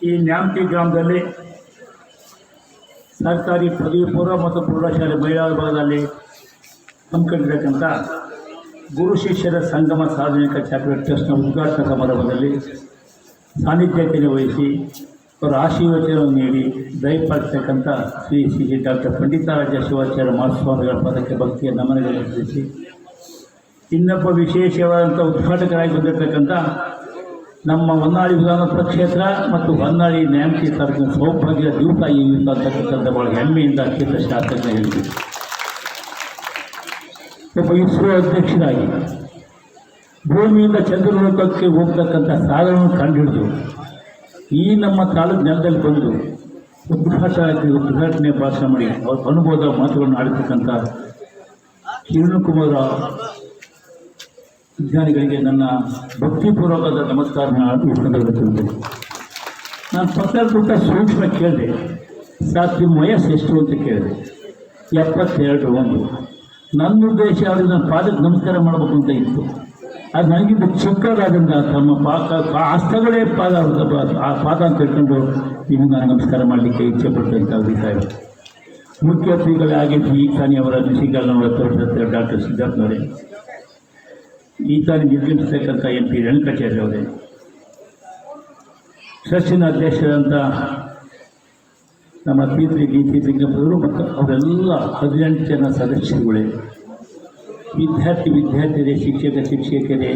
ಈ ನ್ಯಾಮತಿ ಗ್ರಾಮದಲ್ಲಿ ಸರ್ಕಾರಿ ಪದವಿ ಪೂರ್ವ ಮತ್ತು ಪ್ರೌಢಶಾಲೆ ಮಹಿಳಾ ವಿಭಾಗದಲ್ಲಿ ಹಮ್ಮಿಕೊಂಡಿರತಕ್ಕಂಥ ಗುರು ಶಿಷ್ಯರ ಸಂಗಮ ಸಾರ್ವಜನಿಕ ಚಾರಿಟಬಲ್ ಟ್ರಸ್ಟ್ನ ಉದ್ಘಾಟನಾ ಸಮಾರಂಭದಲ್ಲಿ ಸಾನ್ನಿಧ್ಯತೆಯನ್ನು ವಹಿಸಿ ಅವರ ಆಶೀರ್ವಚನವನ್ನು ನೀಡಿ ದಯಪಾಲಿಸ್ತಕ್ಕಂಥ ಶ್ರೀ ಶ್ರೀ ಡಾಕ್ಟರ್ ಪಂಡಿತಾರಾಜ ಶಿವಾಚಾರ್ಯ ಮಹಾಸ್ವಾಮಿಗಳ ಪದಕ್ಕೆ ಭಕ್ತಿಯ ನಮನಗಳನ್ನು ತಿಳಿಸಿ ಇನ್ನೊಬ್ಬ ವಿಶೇಷವಾದಂಥ ಉದ್ಘಾಟಕರಾಗಿ ಬಂದಿರತಕ್ಕಂಥ ನಮ್ಮ ಹೊನ್ನಾಳಿ ವಿಧಾನಸಭಾ ಕ್ಷೇತ್ರ ಮತ್ತು ಹೊನ್ನಾಳಿ ನ್ಯಾಮತಿ ತಾಲೂಕಿನ ಸೌಭಾಗ್ಯ ದಿವಸ ಈ ಅಂತಕ್ಕಂಥ ಭಾಳ ಹೆಮ್ಮೆಯಿಂದ ಕ್ಷೇತ್ರ ಶಾಸಕ ಹೇಳಿದ್ದೀವಿ ಒಬ್ಬ ಇಸ್ರೋ ಅಧ್ಯಕ್ಷರಾಗಿ ಭೂಮಿಯಿಂದ ಚಂದ್ರಲೋಕಕ್ಕೆ ಹೋಗ್ತಕ್ಕಂಥ ಸಾಧನವನ್ನು ಕಂಡುಹಿಡಿದು ಈ ನಮ್ಮ ತಾಲೂಕು ನೆಲದಲ್ಲಿ ಬಂದು ಉದ್ಘಾಟನೆ ಉದ್ಘಾಟನೆ ಭಾಷಣ ಮಾಡಿ ಅವ್ರ ಅನುಭವದ ಮಾತುಗಳನ್ನು ಆಡಿರ್ತಕ್ಕಂಥ ಕಿರಣಕುಮಾರ ವಿಜ್ಞಾನಿಗಳಿಗೆ ನನ್ನ ಭಕ್ತಿಪೂರ್ವಕದ ನಮಸ್ಕಾರ ಈ ಸಂದರ್ಭದಲ್ಲಿ ನಾನು ಪತ್ರಕೃತ ಸೂಕ್ಷ್ಮ ಕೇಳಿದೆ. ಸರ್ ನಿಮ್ಮ ವಯಸ್ಸು ಎಷ್ಟು ಅಂತ ಕೇಳಿದೆ. ಎಪ್ಪತ್ತೆರಡು ಒಂದು. ನನ್ನ ಉದ್ದೇಶ ಅವರು ನನ್ನ ಪಾದಕ್ಕೆ ನಮಸ್ಕಾರ ಮಾಡಬೇಕು ಅಂತ ಇತ್ತು. ಅದು ನನಗಿಂತ ಚಿಕ್ಕದಾದಂಥ ತಮ್ಮ ಪಾಕ ಹಸ್ತಗಳೇ ಪಾದ ಆ ಪಾದ ಅಂತ ಹೇಳ್ಕೊಂಡು ನಿಮಗೆ ನಾನು ನಮಸ್ಕಾರ ಮಾಡಲಿಕ್ಕೆ ಇಚ್ಛೆ ಪಡ್ತಾ ಅಭಿಪ್ರಾಯ ಮುಖ್ಯ ಶ್ರೀಗಳೇ ಆಗಿದ್ದು ಈ ತಾನಿ ಅವರ ಶ್ರೀಗಾಲನವರ ಡಾಕ್ಟರ್ ಡಾಕ್ಟರ್ ಸಿದ್ಧಾರ್ಥನವರೇ ಈ ಸಾರಿ ನಿರ್ಗಮಿಸತಕ್ಕಂಥ ಎಂ ಪಿ ರೇಣುಕಾಚಾರ್ಯ ಅವರೇ. ಟ್ರಸ್ಟಿನ ಅಧ್ಯಕ್ಷರಾದಂಥ ನಮ್ಮ ತೀರ್ಥಿ ಡಿ ಪಿ ಸಿಂಗಪ್ಪವರು ಮತ್ತು ಅವರೆಲ್ಲ ಹದಿನೆಂಟು ಜನ ಸದಸ್ಯರುಗಳೇ. ವಿದ್ಯಾರ್ಥಿ ವಿದ್ಯಾರ್ಥಿಯರೇ ಶಿಕ್ಷಕ ಶಿಕ್ಷಕರೇ,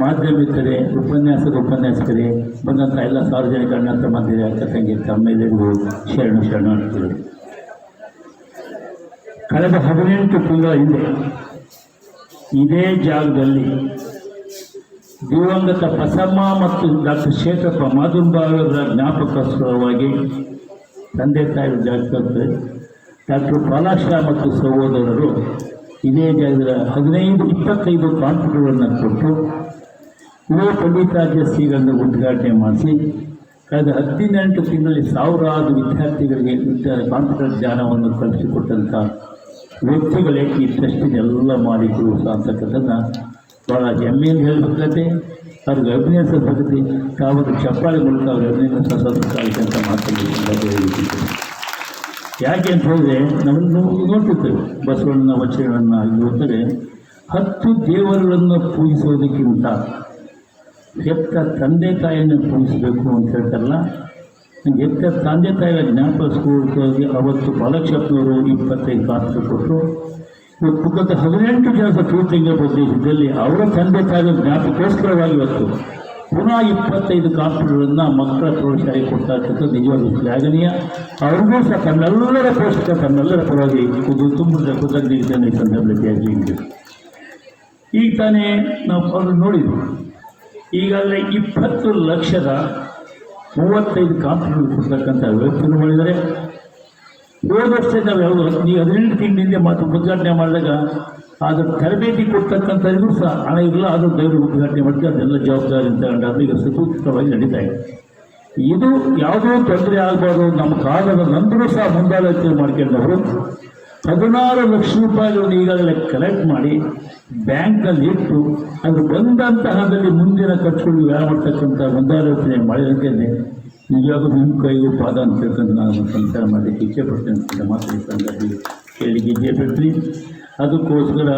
ಮಾಧ್ಯಮಿಕರೇ ಉಪನ್ಯಾಸದ ಉಪನ್ಯಾಸಕರೇ, ಬಂದಂಥ ಎಲ್ಲ ಸಾರ್ವಜನಿಕ ಅಣ್ಣ ತಮ್ಮಂದಿರೇ ಅಕ್ಕ ತಂಗಿ ತಮ್ಮೆಲ್ಲರಿಗೂ ಶರಣು ಶರಣಾರ್ಥಿಗಳು ಕಳೆದ ಹದಿನೆಂಟು ತಿಂಗಳ ಹಿಂದೆ ಇದೇ ಜಾಗದಲ್ಲಿ ದಿವಂಗತ ಬಸಮ್ಮ ಮತ್ತು ಡಾಕ್ಟರ್ ಶೇಖಪ್ಪ ಮಾದುಂಬಾವರ ಜ್ಞಾಪಕೋತ್ಸವವಾಗಿ ತಂದೆ ತಾಯಿ ಜಾಗಕ್ಕೆ ಡಾಕ್ಟರ್ ಪಾಲಾಶ ಮತ್ತು ಸಹೋದರರು ಇದೇ ಜಾಗದ ಹದಿನೈದು, ಇಪ್ಪತ್ತೈದು ಕಾನ್ಪುಟಗಳನ್ನು ಕೊಟ್ಟು ಯುವ ಪಂಡಿತಾರ್ಯ ಶ್ರೀಗಳನ್ನು ಉದ್ಘಾಟನೆ ಮಾಡಿಸಿ, ಕಳೆದ ಹದಿನೆಂಟು ತಿಂಗಳಲ್ಲಿ ಸಾವಿರಾರು ವಿದ್ಯಾರ್ಥಿಗಳಿಗೆ ವಿದ್ಯಾ ಕಾನ್ಪುಟರ್ ಜ್ಞಾನವನ್ನು ಕಲಿಸಿಕೊಟ್ಟಂಥ ವ್ಯಕ್ತಿಗಳೇ ಈ ಮಾಡಿದ್ರು ಅಂತಕ್ಕಂಥದ್ದನ್ನು ಭಾಳ ಹೆಮ್ಮೆಯಿಂದ ಹೇಳಬೇಕಾಗತ್ತೆ ಅವ್ರಿಗೆ ಅಭಿನಯಿಸಬೇಕಾಗತ್ತೆ ತಾವತ್ತು ಚಪ್ಪಾಳೆ ಮೂಲಕ ಅವ್ರ ಅಭಿನಯಿಸ ಅಂತ ಮಾತಾಡಿ ಯಾಕೆ ಅಂತ ಹೇಳಿದ್ರೆ, ನಮ್ಮನ್ನು ನೋಡ್ತಿರ್ತೇವೆ ಬಸವಣ್ಣ ವಚನಗಳನ್ನು ಅಲ್ಲಿ ಹೋದರೆ ಹತ್ತು ದೇವರುಗಳನ್ನು ಪೂಜಿಸೋದಕ್ಕಿಂತ ಹೆತ್ತ ತಂದೆ ತಾಯಿಯನ್ನು ಪೂಜಿಸಬೇಕು ಅಂತ ಹೇಳ್ತಾರಲ್ಲ ಹೆತ್ತ ತಂದೆ ತಾಯಿಯ ಜ್ಞಾಪಿಸ್ಕೊಳ್ಳೋದಕ್ಕೆ ಅವತ್ತು ಬಾಲಕೃಷ್ಣವರು ಇಪ್ಪತ್ತೈದು ಕಾಸು ಕೊಟ್ಟರು. ಇವತ್ತು ಪುಕ್ಕದ ಹದಿನೆಂಟು ಜನ ತೀರ್ಥಂಗ ಪ್ರದೇಶದಲ್ಲಿ ಅವರ ತಂದೆ ತಾಯಿಯ ಜ್ಞಾಪಕೋಸ್ಕರವಾಗಿ ಇವತ್ತು ಪುನಃ ಇಪ್ಪತ್ತೈದು ಕಾಪುಗಳನ್ನು ಮಕ್ಕಳ ಪ್ರೌಢಶಾಲೆ ಕೊಡ್ತಾ ನಿಜವಾಗ್ಲೂ ಶ್ಲಾಘನೀಯ. ಅವ್ರಿಗೂ ಸಹ ತನ್ನೆಲ್ಲರ ಪೋಷಕ ತನ್ನೆಲ್ಲರ ಪರವಾಗಿ ಇದು ತುಂಬ ಕೃತಜ್ಞತೆಯನ್ನು ಈ ಸಂದರ್ಭದಲ್ಲಿ ತಿಳಿಸಿದೆ ಈಗ ತಾನೇ ನಾವು ಅವ್ರನ್ನ ನೋಡಿದ್ವಿ. ಈಗಾಗಲೇ ಇಪ್ಪತ್ತು ಲಕ್ಷದ ಮೂವತ್ತೈದು ಕಾಪಿಗಳು ಕೊಡ್ತಕ್ಕಂಥ ವ್ಯವಸ್ಥೆಯನ್ನು ಮಾಡಿದ್ದಾರೆ. ಹೋದ ವರ್ಷ ನಾವು ಯಾವುದು ನೀವು ಹದಿನೆಂಟು ತಿಂಗಳಿಂದ ಮಾತು ಉದ್ಘಾಟನೆ ಮಾಡಿದಾಗ ಅದು ತರಬೇತಿ ಕೊಡ್ತಕ್ಕಂಥದ್ದು ಸಹ ಹಣ ಇರಲ್ಲ ಅದು ದಯವಿಟ್ಟು ಉದ್ಘಾಟನೆ ಮಾಡ್ತೀವಿ ಅದೆಲ್ಲ ಜವಾಬ್ದಾರಿ ಅಂತ ತಗೊಂಡು ಈಗ ಸುಸೂತ್ರವಾಗಿ ನಡೀತಾ ಇದೆ. ಇದು ಯಾವುದೋ ತೊಂದರೆ ಆಗಬಾರ್ದು, ನಮ್ಮ ಕಾಲದ ನಂತರ ಸಹ ಮುಂದಾಲೋಚನೆ ಮಾಡ್ಕೊಂಡವರು ಹದಿನಾರು ಲಕ್ಷ ರೂಪಾಯಿಗಳನ್ನು ಈಗಾಗಲೇ ಕಲೆಕ್ಟ್ ಮಾಡಿ ಬ್ಯಾಂಕ್ನಲ್ಲಿ ಇಟ್ಟು ಅದು ಬಂದಂತಹದಲ್ಲಿ ಮುಂದಿನ ಖರ್ಚುಗಳು ಯಾವ ಮಾಡ್ತಕ್ಕಂಥ ಮುಂದಾಲೋಚನೆ ಮಾಡಿದಂತೆ ನಿಜವಾಗೂ ನಿಮ್ಮ ಕೈಗೂ ಪಾದ ಅಂತ ಹೇಳ್ಕೊಂಡು ನಾನು ಸಂಚಾರ ಮಾಡಲಿಕ್ಕೆ ಇಚ್ಛೆ ಪಡ್ತೇನೆ ಅಂತ ಮಾತ್ರ ಸಂದರ್ಭದಲ್ಲಿ ಕೇಳಲಿಕ್ಕೆ ಇಚ್ಛೆ ಪಡ್ತೀನಿ ಅದಕ್ಕೋಸ್ಕರ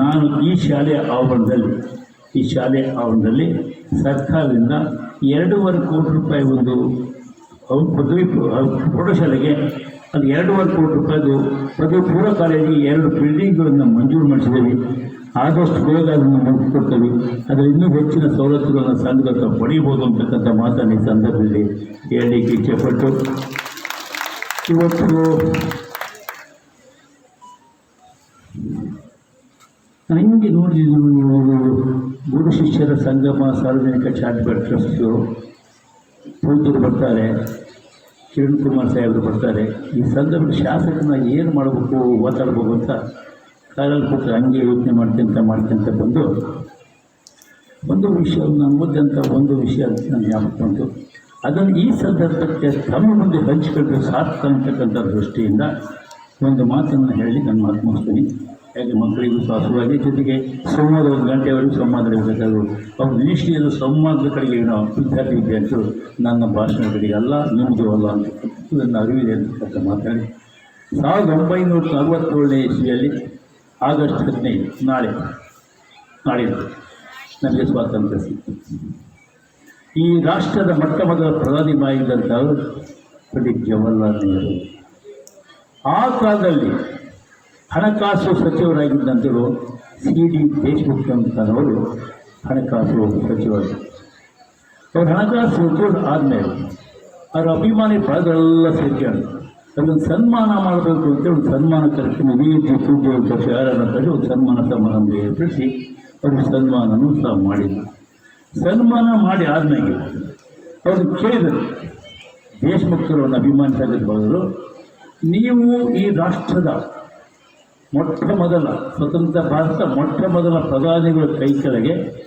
ನಾನು ಈ ಶಾಲೆಯ ಆವರಣದಲ್ಲಿ, ಈ ಶಾಲೆ ಆವರಣದಲ್ಲಿ ಸರ್ಕಾರದಿಂದ ಎರಡೂವರೆ ಕೋಟಿ ರೂಪಾಯಿ ಒಂದು ಪದವಿ ಪ್ರೌಢಶಾಲೆಗೆ ಅದು ಎರಡೂವರೆ ಕೋಟಿ ರೂಪಾಯಿದು ಪದವಿ ಪೂರ್ವ ಕಾಲೇಜಿಗೆ ಎರಡು ಬಿಲ್ಡಿಂಗ್ಗಳನ್ನು ಮಂಜೂರು ಮಾಡಿಸಿದ್ದೇವೆ. ಆದಷ್ಟು ಬೇಗ ಅದನ್ನು ಮುಗಿಸ್ಕೊಡ್ತೇವೆ. ಅದರ ಇನ್ನೂ ಹೆಚ್ಚಿನ ಸವಲತ್ತುಗಳನ್ನು ಸಂಘದ ಪಡೆಯಬಹುದು ಅಂತಕ್ಕಂಥ ಮಾತನ್ನು ಈ ಸಂದರ್ಭದಲ್ಲಿ ಹೇಳಲಿಕ್ಕೆ ಇಚ್ಛೆಪಟ್ಟು ಇವತ್ತು ನನಗೆ ನೋಡಿದ್ರು ಗುರು ಶಿಷ್ಯರ ಸಂಗಮ, ಸಾರ್ವಜನಿಕ ಚಾರಿಟಬಲ್ ಟ್ರಸ್ಟು ಪೂಜರು ಬರ್ತಾರೆ, ಕಿರಣ್ ಕುಮಾರ್ ಸಾಹೇಬರು ಬರ್ತಾರೆ. ಈ ಸಂದರ್ಭ ಶಾಸಕನ ಏನು ಮಾಡಬೇಕು ಮಾತಾಡಬೇಕು ಅಂತ ಕಾರಲ್ಲಿ ಕೂತು ಹಂಗೆ ಯೋಚನೆ ಮಾಡ್ಕೊಂತ ಮಾಡ್ಕೊಂತ ಬಂದು ಒಂದು ವಿಷಯ ನಾನು ಓದಿದಂಥ ಒಂದು ವಿಷಯ ನಾನು ಜ್ಞಾಪಕ ಬಂತು ಅದನ್ನು ಈ ಸಂದರ್ಭಕ್ಕೆ ತಮ್ಮ ಮುಂದೆ ಹಂಚಿಕೊಂಡು ಸಾರ್ಥಕ ಅಂತಕ್ಕಂಥ ದೃಷ್ಟಿಯಿಂದ ಒಂದು ಮಾತನ್ನು ಹೇಳಿ ನಾನು ಮಾತು ಮುಗಿಸ್ತೀನಿ. ಯಾಕೆ ಮಕ್ಕಳಿಗೂ ಸಾಸುವಾಗಿ ಜೊತೆಗೆ ಸಂವಾದ ಒಂದು ಗಂಟೆವರೆಗೂ ಸಂವಾದ ಇರಬೇಕಾದ್ರು. ಅವ್ರ ದೃಷ್ಟಿಯಲ್ಲಿ ಸಂವಾದದ ಕಡೆಗೆ ನಾವು ವಿದ್ಯಾರ್ಥಿ ವಿದ್ಯಾರ್ಥಿಗಳು ನನ್ನ ಭಾಷಣದ ಕಡೆಗೆ, ಅಲ್ಲ ನಿಮ್ಮದು ಅಲ್ಲ ಅಂತ ನನ್ನ ಅರಿವಿದೆ ಅಂತಕ್ಕಂಥ ಮಾತಾಡಿ ಸಾವಿರದ ಒಂಬೈನೂರ ನಲವತ್ತೇಳನೇ ಇಸ್ವಿಯಲ್ಲಿ ಆಗಸ್ಟ್ ಹದಿನೈದು ನಾಳೆ ನಾಳೆ ನನಗೆ ಸ್ವಾತಂತ್ರ್ಯ ಸಿಕ್ತು ಈ ರಾಷ್ಟ್ರದ ಮೊಟ್ಟ ಮೊದಲ ಪ್ರಧಾನಿ ಬಾಯಿದ್ದಂಥವರು ಪಂಡಿತ್ ಜವಾಹರ್ಲಾಲ್ ನೆಹರು. ಆ ಕಾಲದಲ್ಲಿ ಹಣಕಾಸು ಸಚಿವರಾಗಿದ್ದಂಥವರು ಸಿ ಡಿ ದೇಶಮುಖ್ ಅಂತನವರು ಹಣಕಾಸು ಸಚಿವರು. ಅವರು ಹಣಕಾಸು ಸಚಿವರು ಆದಮೇಲೆ ಅವರ ಅಭಿಮಾನಿ ಪದಗಳೆಲ್ಲ ಸೇರ್ಕೊಂಡು ಅದನ್ನು ಸನ್ಮಾನ ಮಾಡಬೇಕು ಅಂತ ಒಂದು ಸನ್ಮಾನ ಕಾರ್ಯಕ್ರಮ ವಿ ಜಿ ಅಂತ ಯಾರನ್ನ ಒಂದು ಸನ್ಮಾನ ಸಮಾರಂಭ ಏರ್ಪಡಿಸಿ ಅವರು ಸನ್ಮಾನನೂ ಸಹ ಮಾಡಿದರು. ಸನ್ಮಾನ ಮಾಡಿ ಆದ್ಮೇಲೆ ಅವರು ಕೇಳಿದರು. ದೇಶಭಕ್ತರನ್ನು ಅಭಿಮಾನಿಸಲು ನೀವು ಈ ರಾಷ್ಟ್ರದ ಮೊಟ್ಟ ಮೊದಲ ಸ್ವತಂತ್ರ ಭಾರತ ಮೊಟ್ಟ ಮೊದಲ ಪ್ರಧಾನಿಗಳ ಕೈ ಕೆಳಗೆ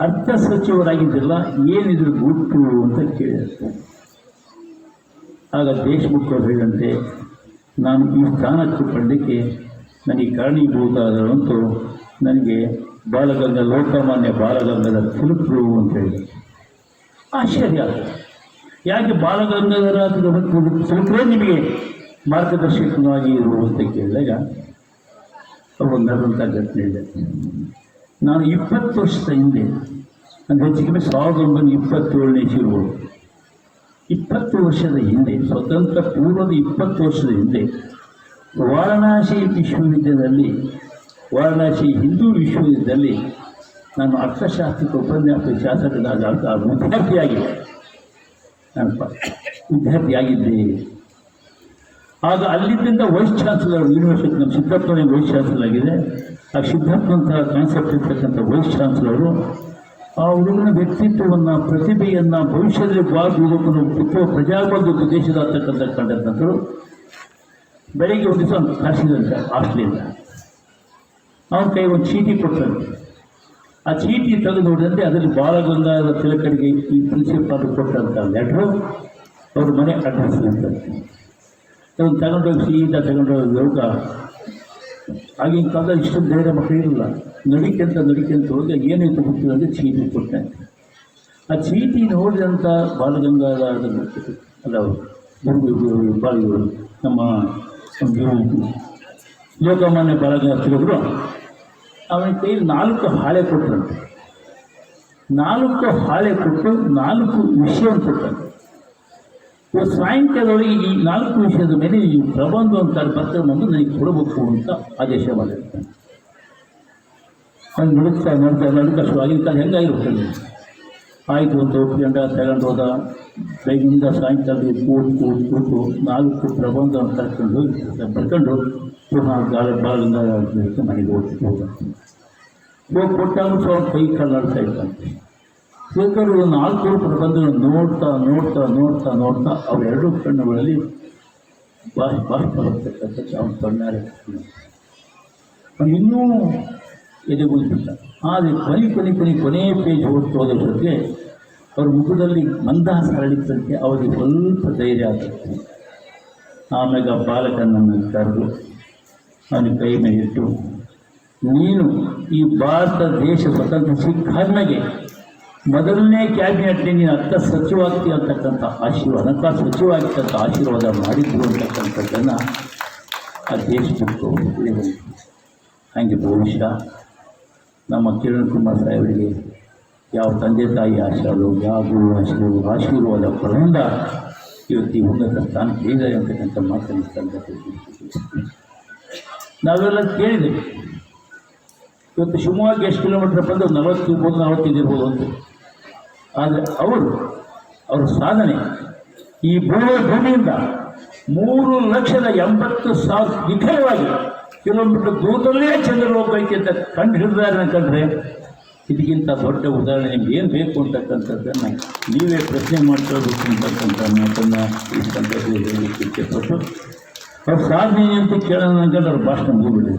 ಅರ್ಥ ಸಚಿವರಾಗಿದ್ದಿಲ್ಲ ಏನಿದ್ರು ಗುಟ್ಟು? ಅಂತ ಕೇಳಿದರು. ಆಗ ದೇಶಮುಖ ಹೇಳಿದಂತೆ ನಾನು ಈ ಸ್ಥಾನಕ್ಕೆ ಪಡಲಿಕ್ಕೆ ನನಗೆ ಕಾರಣೀಭೂತರಾದಂತೂ ನನಗೆ ಬಾಲಗಂಗ, ಲೋಕಮಾನ್ಯ ಬಾಲಗಂಗದ ತಿರುಪರು ಅಂತ ಹೇಳಿ. ಆಶ್ಚರ್ಯ. ಯಾಕೆ ಬಾಲಗಂಗಾಧರ ತಿರುಪರೇ ನಿಮಗೆ ಮಾರ್ಗದರ್ಶಕನಾಗಿ ಇರುವಂತ ಕೇಳಿದಾಗ ಅವರು ನಡೆದಂಥ ಘಟನೆ ಇದೆ ನಾನು ಇಪ್ಪತ್ತು ವರ್ಷದ ಹಿಂದೆ, ಅಂದರೆ ಹೆಚ್ಚಿಗೆ ಸಾವಿರದ ಒಂಬೈನೂರ ಇಪ್ಪತ್ತೇಳನೇ ಇರ್ಬೋದು ಇಪ್ಪತ್ತು ವರ್ಷದ ಹಿಂದೆ, ಸ್ವತಂತ್ರ ಪೂರ್ವದ ಇಪ್ಪತ್ತು ವರ್ಷದ ಹಿಂದೆ, ವಾರಣಾಸಿ ವಿಶ್ವವಿದ್ಯಾಲಯದಲ್ಲಿ, ವಾರಣಾಸಿ ಹಿಂದೂ ವಿಶ್ವವಿದ್ಯಾಲಯದಲ್ಲಿ ನಾನು ಅರ್ಥಶಾಸ್ತ್ರಕ್ಕೆ ಉಪನ್ಯಾಸ ಶಾಸಕನಾದ ಆ ವಿದ್ಯಾರ್ಥಿಯಾಗಿದೆ ನಾನು ವಿದ್ಯಾರ್ಥಿಯಾಗಿದ್ದೆ. ಆಗ ಅಲ್ಲಿದ್ದಿಂದ ವೈಸ್ ಚಾನ್ಸಲರ್ ಯೂನಿವರ್ಸಿಟಿ ನಮ್ಮ ಸಿದ್ಧಾರ್ಥನೇ ವೈಸ್ ಚಾನ್ಸಲರ್ ಆಗಿದೆ. ಆ ಸಿದ್ಧಾರ್ಥಂತಹ ಕಾನ್ಸೆಪ್ಟ್ ಇರ್ತಕ್ಕಂಥ ವೈಸ್ ಚಾನ್ಸಲರು ಆ ಹುಡುಗನ ವ್ಯಕ್ತಿತ್ವವನ್ನು, ಪ್ರತಿಭೆಯನ್ನು, ಭವಿಷ್ಯದಲ್ಲಿ ಬಾಗುವುದಕ್ಕೂ ಪ್ರಜಾಪ್ರಭುತ್ವ ಪ್ರಜಾಬಂಧು ದೇಶದಾಗ್ತಕ್ಕಂಥ ಕಂಡಂತರು ಬೆಳಿಗ್ಗೆ ಒಂದು ದಿವಸ ಕರೆಸಿದಂತೆ ಹಾಸ್ಟೆಲಿಂದ ಅವನ ಕೈ ಒಂದು ಚೀಟಿ ಕೊಟ್ಟರು ಆ ಚೀಟಿ ತೆಗೆದು ನೋಡಿದಂತೆ ಅದರಲ್ಲಿ ಬಾಲಗಂಗಾಧರ ತಿಲಕರಿಗೆ ಈ ಪ್ರಿನ್ಸಿಪಾಲ್ ಕೊಟ್ಟಂಥ ಲೆಟ್ರು ಅವ್ರ ಮನೆ ಅಡ್ರೆಸ್ ಅಂತ ಅದನ್ನು ತಗೊಂಡೋಗಿ ಸೀದಾ ತಗೊಂಡೋಗಿ ಯೋಗ ಆಗಿನ ಕಾಲದ ಇಷ್ಟೊಂದು ಧೈರ್ಯ ಇರಲ್ಲ. ನಡಿಕೆಂತ ನಡಿಕೆಂತ ಹೋಗಿ ಏನಾಯ್ತು ಗೊತ್ತಿಲ್ಲ ಅಂದರೆ ಚೀಟಿ ಕೊಟ್ಟೆ ಆ ಚೀಟಿ ನೋಡಿದಂಥ ಬಾಲಗಂಗಾಧರ ಅಲ್ಲ ಅವರು ಬಾಲಿಗಳು ನಮ್ಮ ಲೋಕಮಾನ್ಯ ಬಾಲಗಂಗಾಧರ ಅವನ ಕೈಯಲ್ಲಿ ನಾಲ್ಕು ಹಾಳೆ ಕೊಟ್ಟರಂತೆ. ನಾಲ್ಕು ಹಾಳೆ ಕೊಟ್ಟು ನಾಲ್ಕು ವಿಷಯವನ್ನು ಕೊಟ್ಟಂತೆ ಸಾಯಂಕಾಲದೊಳಗೆ ಈ ನಾಲ್ಕು ವಿಷಯದ ಮೇಲೆ ಈ ಪ್ರಬಂಧ ಅಂತ ಪತ್ರವನ್ನು ನನಗೆ ಕೊಡಬೇಕು ಅಂತ ಆದೇಶ ಮಾಡಿರ್ತಾನೆ. ಹಂಗೆ ನಡುತ್ತಾ ನಡ್ತಾ ನಡುಕ ಶು ಆಗಿನ ಕಾಲ ಹೆಂಗಾಗಿರ್ತದೆ ಆಯಿತು ಅಂತ ಒಪ್ಪಿಕೊಂಡ ಹೋದ. ಬೆಳಗಿಂದ ಸಾಯಂಕಾಲ ಕೂತು ಕೂತು ಕೂತು ನಾಲ್ಕು ಪ್ರಬಂಧ ಕರ್ಕೊಂಡು ಹೋಗಿ ಬರ್ಕೊಂಡು ಪುನಃ ಗಾಳಿ ಬಾಳಿಂದ ಮನೆಗೆ ಹೋಗಿ ಹೋದ ಹೋಗಿ ಕೊಟ್ಟಾಗ ಸ್ವಲ್ಪ ಕೈ ಕಳ್ಳಾಡ್ತಾ ಶೇಖರು ನಾಲ್ಕು ಪ್ರಬಂಧಗಳನ್ನು ನೋಡ್ತಾ ನೋಡ್ತಾ ನೋಡ್ತಾ ನೋಡ್ತಾ ಅವೆರಡು ಕಣ್ಣುಗಳಲ್ಲಿ ಬಾಯಿ ಬಾಯಿ ಬರ್ತಕ್ಕಂಥ ಅವನ ಕಣ್ಣಾರೆ ಇನ್ನೂ ಎದೆಗುಳಿಬಿಟ್ಟ ಆದರೆ ಕೊನೆ ಕೊನೆ ಕೊನೆ ಕೊನೆಯ ಪೇಜ್ ಓದ್ತಾ ಹೋದ ಜೊತೆಗೆ ಅವ್ರ ಮುಖದಲ್ಲಿ ಮಂದಹಾಸ ಹರಡಿತ್ತಂತೆ ಅವರಿಗೆ ಸ್ವಲ್ಪ ಧೈರ್ಯ ಆಗುತ್ತೆ. ಆಮ್ಯಾಗ ಬಾಲಕನನ್ನು ಕರೆದು ಅವನ ಕೈ ಮೇಲೆ ಇಟ್ಟು, ನೀನು ಈ ಭಾರತ ದೇಶ ಸ್ವತಂತ್ರ ಸಿಕ್ಕಾದ್ಮೇಲೆ ಮೊದಲನೇ ಕ್ಯಾಬಿನೆಟ್ಗೆ ನೀನು ಅರ್ಥ ಸಚಿವಾಗ್ತಿ ಅಂತಕ್ಕಂಥ ಆಶೀರ್ವಾದ ಹಣಕಾಸು ಸಚಿವ ಆಗ್ತಕ್ಕಂಥ ಆಶೀರ್ವಾದ ಮಾಡಿದ್ರು ಅಂತಕ್ಕಂಥದ್ದನ್ನು ಆ ಉಳಿದು ಹಾಗೆ ಬಹುಶಃ ನಮ್ಮ ಕಿರಣ್ ಕುಮಾರ್ ಸಾಹೇಬರಿಗೆ ಯಾವ ತಂದೆ ತಾಯಿ ಆಶೀರ್ವಾದ, ಯಾವ ಗುರು ಆಶೀರ್ವಾದ ಆಶೀರ್ವಾದ ಪಡೆದ ಇವತ್ತು ಈ ಉನ್ನತ ಸ್ಥಾನಕ್ಕೆ ಇದ್ದಾರೆ ಅಂತಕ್ಕಂಥ ಮಾತನ್ನು ಸಂದರ್ಭದಲ್ಲಿ. ನಾವೆಲ್ಲ ಕೇಳಿದೆ ಇವತ್ತು ಶಿವಮೊಗ್ಗ ಎಷ್ಟು ಕಿಲೋಮೀಟ್ರ್ ಬಂದು ನಲವತ್ತು ಇರ್ಬೋದು ನಲವತ್ತೈದು ಇರ್ಬೋದು ಅಂತ ಆದರೆ ಅವರು, ಅವರ ಸಾಧನೆ ಈ ಭೂಮಿ ಭೂಮಿಯಿಂದ ಮೂರು ಲಕ್ಷದ ಎಂಬತ್ತು ಸಾವಿರ ನಿಖರವಾಗಿ ಕಿಲೋಮೀಟರ್ ದೂರದಲ್ಲೇ ಚಂದ್ರಲೋಕಕ್ಕೆ ಅಂತ ಕಂಡು ಹಿಡಿದಾರೆ ಅಂತಂದರೆ ಇದಕ್ಕಿಂತ ದೊಡ್ಡ ಉದಾಹರಣೆ ನಿಮ್ಗೆ ಏನು ಬೇಕು ಅಂತಕ್ಕಂಥದ್ದನ್ನು ನೀವೇ ಪ್ರಶ್ನೆ ಮಾಡ್ಕೊಳ್ಬೇಕು ಅಂತಕ್ಕಂಥ ಮಾತನ್ನು ಈ ಸಂದರ್ಭದಲ್ಲಿ ಹೇಳಲಿಕ್ಕೆ ಇಚ್ಛೆಪಟ್ಟು ಅವ್ರ ಸಾಧನೆ ಅಂತ ಕೇಳೋಣ ಅವ್ರ ಭಾಷಣ ಮುಗಿಬಿಡಿ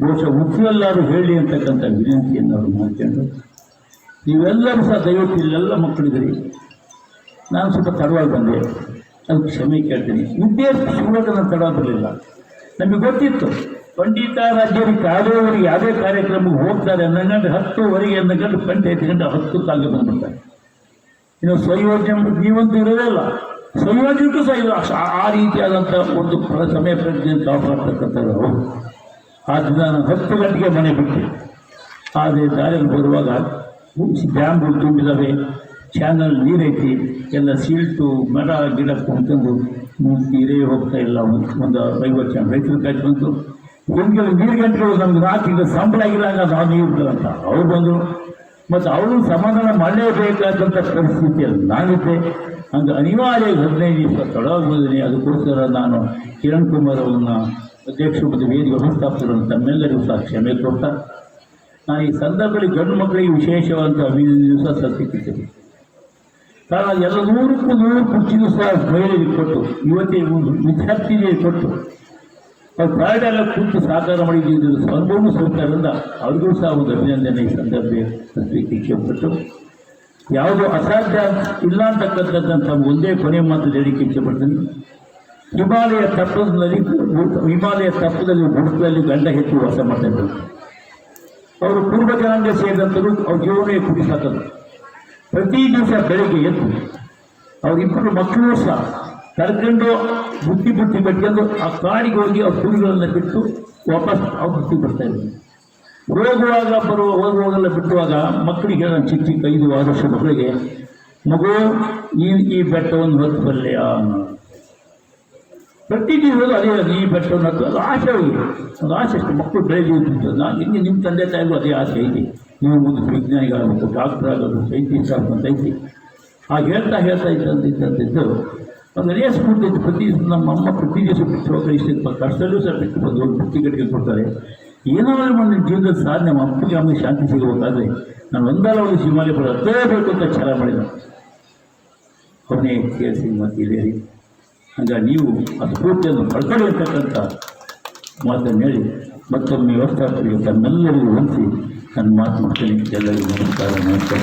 ಬಹುಶಃ ಉತ್ತರೆಲ್ಲರೂ ಹೇಳಿ ಅಂತಕ್ಕಂಥ ವಿನಂತಿಯನ್ನು ಅವರು ಮಾಡ್ಕೊಂಡು ನೀವೆಲ್ಲರೂ ಸಹ ದಯವಿಟ್ಟು ಇಲ್ಲೆಲ್ಲ ಮಕ್ಕಳಿದ್ದೀರಿ. ನಾನು ಸ್ವಲ್ಪ ತಡವಾಗಿ ಬಂದೆ. ಅದಕ್ಕೆ ಕ್ಷಮೆ ಕೇಳ್ತೀನಿ. ವಿದ್ಯಾರ್ಥಿ ಶಿವಮೊಗ್ಗ ನಾನು ತಡ ಬರಲಿಲ್ಲ. ನಮಗೆ ಗೊತ್ತಿತ್ತು, ಪಂಡಿತ ರಾಜ್ಯರು ಕಾಲುವವರೆಗೆ ಯಾವುದೇ ಕಾರ್ಯಕ್ರಮಕ್ಕೆ ಹೋಗ್ತಾರೆ ಅನ್ನಗಂಡು ಹತ್ತುವರೆಗೆ ಅಂದಂಗಂದ್ರೆ ಗಂಟೆ ಐದು ಗಂಟೆ ಹತ್ತು ಕಾಲಿಗೆ ಬಂದ್ಬಿಡ್ತಾರೆ. ಇನ್ನು ಸ್ವಯೋಜನೆ ನೀವಂತೂ ಇರೋದೇ ಅಲ್ಲ ಸ್ವಯೋಜನೆಗೂ ಸಹ ಇಲ್ಲ. ಆ- ಆ ರೀತಿಯಾದಂಥ ಒಂದು ಸಮಯ ಪ್ರಜ್ಞೆ ಕಾಪಾಡ್ತಕ್ಕಂಥದ್ದು ಹೌದು ಆದ್ದರಿಂದ ನಾನು ಹತ್ತು ಗಂಟೆಗೆ ಮನೆ ಬಿಟ್ಟೆ. ಆದರೆ ದಾರಿಯಲ್ಲಿ ಬರುವಾಗ ಡ್ಯಾಮ್ಗಳು ತುಂಬಿದ್ದಾವೆ ಚಾನಲ್ ನೀರೈತಿ ಎಲ್ಲ ಸೀಲ್ಟು ಮರ ಗಿಡ ಕುಂತಂದು ನೀರೇ ಹೋಗ್ತಾ ಇಲ್ಲ. ಒಂದು ಐವತ್ತು ಜನ ರೈತರು ಕಾಯ್ತು ಬಂತು ಹಿಂಗೆ ನೀರು ಗಂಟೆಗಳು ನಮ್ಗೆ ರಾತ್ರಿ ಈಗ ಸಂಬಳ ಆಗಿಲ್ಲ ನಾವು ನೀರು ಅಂತ. ಅವ್ರು ಬಂದರು. ಮತ್ತು ಅವರು ಸಮಾಧಾನ ಮಾಡಲೇಬೇಕಾದಂಥ ಪರಿಸ್ಥಿತಿಯಲ್ಲಿ ನಾನಿದ್ದೆ. ಹಂಗೆ ಅನಿವಾರ್ಯ ಹದಿನೈದು ದಿವಸ ತೊಡಗಿದ್ದೀನಿ ಅದಕ್ಕೋಸ್ಕರ ನಾನು ಕಿರಣ್ ಕುಮಾರ್ ಅವರನ್ನ ಅಧ್ಯಕ್ಷ ಮತ್ತು ವೇದಿಕೆ ವ್ಯವಸ್ಥಾಪಕರನ್ನು ತಮ್ಮೆಲ್ಲರಿಗೂ ಸಹ ಕ್ಷಮೆ ಕೊಡ್ತಾ ನಾನು ಈ ಸಂದರ್ಭದಲ್ಲಿ ಗಂಡು ಮಕ್ಕಳಿಗೆ ವಿಶೇಷವಾದಂಥ ಹದಿನೈದು ದಿವಸ ಸತ್ಯಕ್ಕಿದ್ದೇನೆ ಕಾರಣ ಎಲ್ಲ ನೂರಕ್ಕೂ ನೂರು ಕುರ್ಚಿಗೂ ಸಹ ಮಹಿಳೆಯರಿಗೆ ಕೊಟ್ಟು ಯುವತಿ ವಿದ್ಯಾರ್ಥಿಗೆ ಕೊಟ್ಟು ಅವ್ರು ಪ್ರಾಯಡೆಲ್ಲ ಕೂತು ಸಾಕಾರ ಮಾಡಿದ್ದು ಅನುಭವನೂ ಸರ್ಕಾರದಿಂದ ಅವ್ರಿಗೂ ಸಹ ಒಂದು ಅಭಿನಂದನೆ ಈ ಸಂದರ್ಭ ಸಲ್ಲಿಕೆ ಯಾವುದು ಅಸಾಧ್ಯ ಇಲ್ಲ ಅಂತಕ್ಕಂಥದ್ದಂಥ ಒಂದೇ ಕೊನೆ ಮಾತು ಹೇಳಿಕೆ ಇಚ್ಛೆಪಡ್ತೀನಿ. ಹಿಮಾಲಯ ತಪ್ಪದಲ್ಲಿ ಹಿಮಾಲಯ ತಪ್ಪದಲ್ಲಿ ಗುಡ್ಡದಲ್ಲಿ ಗಂಡ ಹೆಚ್ಚು ವಾಸ ಮಾಡ್ತಾ ಇದ್ದರು. ಅವರು ಪೂರ್ವಜನಾಂಗ ಸೇರಿದಂಥದ್ದು ಅವ್ರ ಜೀವನ ಕುಡಿಸಾಕದು ಪ್ರತಿ ದಿವಸ ಬೆಳಿಗ್ಗೆ ಎದ್ದು ಅವರಿಬ್ಬರು ಮಕ್ಕಳು ಸಹ ಕರ್ಕೊಂಡು ಬುತ್ತಿ ಬುತ್ತಿ ಕಟ್ಕೊಂಡು ಆ ಕಾಡಿಗೆ ಹೋಗಿ ಅವ್ರ ಕುರಿಗಳನ್ನು ಬಿಟ್ಟು ವಾಪಸ್ ಅವ್ರು ಬುತ್ತಿ ಬರ್ತಾ ಇದ್ರು. ಹೋಗುವಾಗ ಬರುವ, ಹೋಗುವಾಗೆಲ್ಲ ಬಿಟ್ಟುವಾಗ ಮಕ್ಕಳಿಗೆ ನಾನು ಚಿಕ್ಕ ಚಿಕ್ಕ ಐದು ಆರು ವರ್ಷ ಮಕ್ಕಳಿಗೆ, ಮಗು, ಈ ಈ ಬೆಟ್ಟವನ್ನು ಹೊತ್ತು ಬಲ್ಲೆಯ ಪ್ರತಿ ದಿವಸ ಅದೇ ಈ ಬೆಟ್ಟ ಅನ್ನೋದು ಅದು ಆಸೆ ಅವರು ಅದು ಆಸೆ ಅಷ್ಟು ಮಕ್ಕಳು ಬೆಳೆದಿದ್ದು ನಾನು ಹಿಂಗೆ ನಿಮ್ಮ ತಂದೆ ತಾಯಿಗೂ ಅದೇ ಆಸೆ ಐತಿ. ನೀವು ಮುಂದೆ ವಿಜ್ಞಾನಿಗಳಾಗಬೇಕು ಡಾಕ್ಟರ್ ಆಗೋದು ಸೈಂಟಿಸ್ಟ್ ಆಗಬೇಕು ಐತಿ. ಹಾಗೆ ಹೇಳ್ತಾ ಹೇಳ್ತಾ ಇದ್ದಂತಿದ್ದು, ಒಂದು ಅದೇ ಸ್ಫೂರ್ತಿ. ಪ್ರತಿ ನಮ್ಮ ಅಮ್ಮ ಪ್ರತಿ ದಿವಸ ಬಿಟ್ಟು ಹೋಗಿ ಇಷ್ಟು ಕಷ್ಟದಲ್ಲೂ ಸಹ ಬಿಟ್ಟು ಬಂದು ಒಂದು ಬುತ್ತಿ ಕಟ್ಟಿಗೆ ಕೊಡ್ತಾರೆ. ಏನಾದರೂ ನನ್ನ ಜೀವನದ ಸಾಧನೆ ನಮ್ಮ ಅಪ್ಪಗೆ ಅಮ್ಮಗೆ ಶಾಂತಿ ಸಿಗಬೇಕಾದ್ರೆ ನಾನು ಒಂದಲ್ಲ ಒಂದು ಹಿಮಾಲಯ ಅತ್ತೇ ಬೇಕು ಅಂತ ಛಲ ಮಾಡಿದ. ಅವನೇ ಕೇಳಿಸಿ ಮತ್ತು ಹಿರಿಯರಿ ಹಂಗ ನೀವು ಆ ಸ್ಫೂರ್ತಿಯನ್ನು ಪಡ್ಕೊಳ್ಳಿ ಅಂತಕ್ಕಂಥ ಮಾತನ್ನು ಹೇಳಿ, ಮತ್ತೊಮ್ಮೆ ವ್ಯವಸ್ಥಾಪಕರಿಗೆ ತನ್ನೆಲ್ಲರಿಗೂ ಹೊಂದಿಸಿ ನನ್ನ ಮಾತು ಮಾಡ್ತೀನಿ ಎಲ್ಲರಿಗೂ ನಮಸ್ಕಾರ ನಮಸ್ಕಾರ.